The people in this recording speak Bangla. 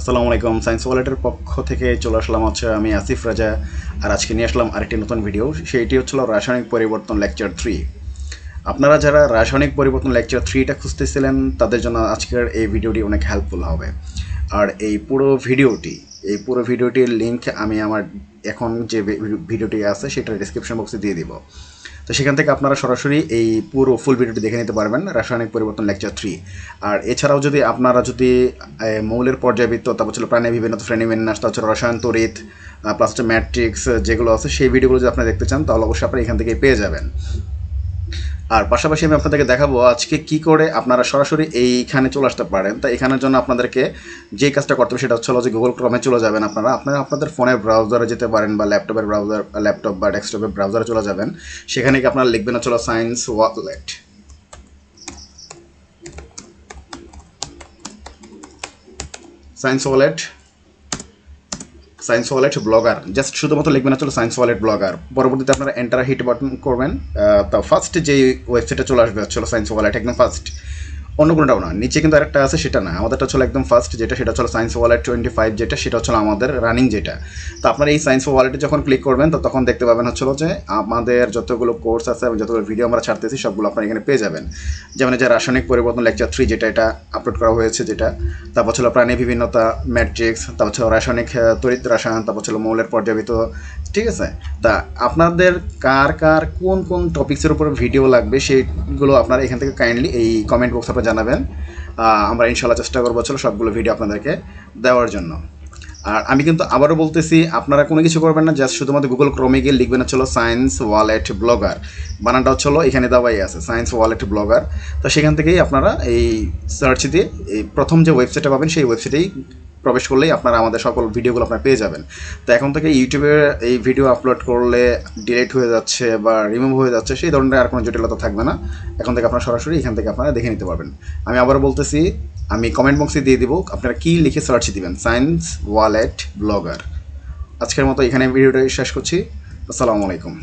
আসসালামু আলাইকুম। সায়েন্স ওয়ালেটের পক্ষ থেকে চলে আসলাম হচ্ছে আমি আসিফ রাজা, আর আজকে নিয়ে আসলাম আরেকটি নতুন ভিডিও সেইটি হচ্ছিল রাসায়নিক পরিবর্তন লেকচার থ্রি আপনারা যারা রাসায়নিক পরিবর্তন লেকচার থ্রিটা খুঁজতেছিলেন, তাদের জন্য আজকের এই ভিডিওটি অনেক হেল্পফুল হবে। আর এই পুরো ভিডিওটি এই পুরো ভিডিওটির লিঙ্ক আমি আমার এখন যে ভিডিওটি আছে সেটা ডিসক্রিপশন বক্সে দিয়ে দিব। তো সেখান থেকে আপনারা সরাসরি এই পুরো ফুল ভিডিওটি দেখে নিতে পারবেন, রাসায়নিক পরিবর্তন লেকচার থ্রি আর এছাড়াও যদি আপনারা যদি মৌলের পর্যায়বৃত্ত, তারপর ছিল প্রাণী বিভিন্ন শ্রেণি বিন্যাস হচ্ছে রসায়ন, তড়িৎ প্লাস হচ্ছে ম্যাট্রিক্স যেগুলো আছে, সেই ভিডিওগুলো যদি আপনারা দেখতে চান, তাহলে অবশ্যই আপনারা এখান থেকে পেয়ে যাবেন। আর পাশাপাশি আমি আপনাদেরকে দেখাবো আজকে কি করে আপনারা সরাসরি এইখানে চলে আসতে পারেন। তা এখানের জন্য আপনাদেরকে যে কাজটা করতে হবে সেটা হচ্ছে যে গুগল ক্রমে চলে যাবেন আপনারা। আপনারা আপনাদের ফোনের ব্রাউজারে যেতে পারেন বা ল্যাপটপের ব্রাউজার ল্যাপটপ বা ডেস্কটপের ব্রাউজারে চলে যাবেন। সেখানে কি আপনারা লিখবেন হচ্ছে science wallet science wallet science wallet blogger just শুধুমাত্র লিখবেন আসলে সায়েন্স ওয়ালেট ব্লগার পরবর্তীতে আপনারা এন্টার হিট বাটন করবেন। তা ফার্স্ট যে ওয়েবসাইটটা চলে আসবে হচ্ছে সায়েন্স ওয়ালেট একদম ফার্স্ট অন্য কোনোটাও না। নিচে কিন্তু আরেকটা আছে, সেটা না। আমাদেরটা হচ্ছে একদম ফার্স্ট যেটা, সেটা হচ্ছে সায়েন্স ওয়ালেট টোয়েন্টি ফাইভ যেটা, সেটা হচ্ছে আমাদের রানিং যেটা। তো আপনারা এই সায়েন্স ওয়ালেটে যখন ক্লিক করবেন, তো তখন দেখতে পাবেন হচ্ছে যে আমাদের যতগুলো কোর্স আছে এবং যতগুলো ভিডিও আমরা ছাড়তেছি, সবগুলো আপনারা এখানে পেয়ে যাবেন। যেমন যে রাসায়নিক পরিবর্তন লেকচার থ্রি যেটা, এটা আপলোড করা হয়েছে যেটা। তারপর ছিল প্রাণী বিভিন্নতা ম্যাট্রিক্স তারপর ছিল রাসায়নিক তড়িৎ রসায়ন, তারপর ছিল মৌলের পর্যাবৃত ঠিক আছে? তা আপনাদের কার কার, কোন কোন টপিক্সের উপর ভিডিও লাগবে, সেইগুলো আপনারা এখান থেকে কাইন্ডলি এই কমেন্ট বক্স আপনারা জানাবেন। আমরা ইনশাল্লাহ চেষ্টা করব ছিল সবগুলো ভিডিও আপনাদেরকে দেওয়ার জন্য। আর আমি কিন্তু আবারও বলতেছি, আপনারা কোনো কিছু করবেন না জাস্ট শুধুমাত্র গুগল ক্রমে গিয়ে লিখবেন হচ্ছিল সায়েন্স ওয়ালেট ব্লগার বানানটা হচ্ছিল এখানে দেওয়াই আছে সায়েন্স ওয়ালেট ব্লগার তো সেখান থেকেই আপনারা এই সার্চ দিয়ে এই প্রথম যে ওয়েবসাইটটা পাবেন, সেই ওয়েবসাইটেই প্রবেশ করলেই আপনারা আমাদের সকল ভিডিওগুলো আপনারা পেয়ে যাবেন। তো এখন থেকে ইউটিউবে এই ভিডিও আপলোড করলে ডিলেট হয়ে যাচ্ছে বা রিমুভ হয়ে যাচ্ছে, সেই ধরনের আর কোনো জটিলতা থাকবে না। এখন থেকে আপনারা সরাসরি এখান থেকে আপনারা দেখে নিতে পারবেন। আমি আবারও বলতেছি, আমি কমেন্ট বক্সে দিয়ে দিব, আপনারা কী লিখে সার্চ দিবেন? সায়েন্স ওয়ালেট ব্লগার আজকের মতো এখানে ভিডিওটা শেষ করছি। আসসালামু আলাইকুম।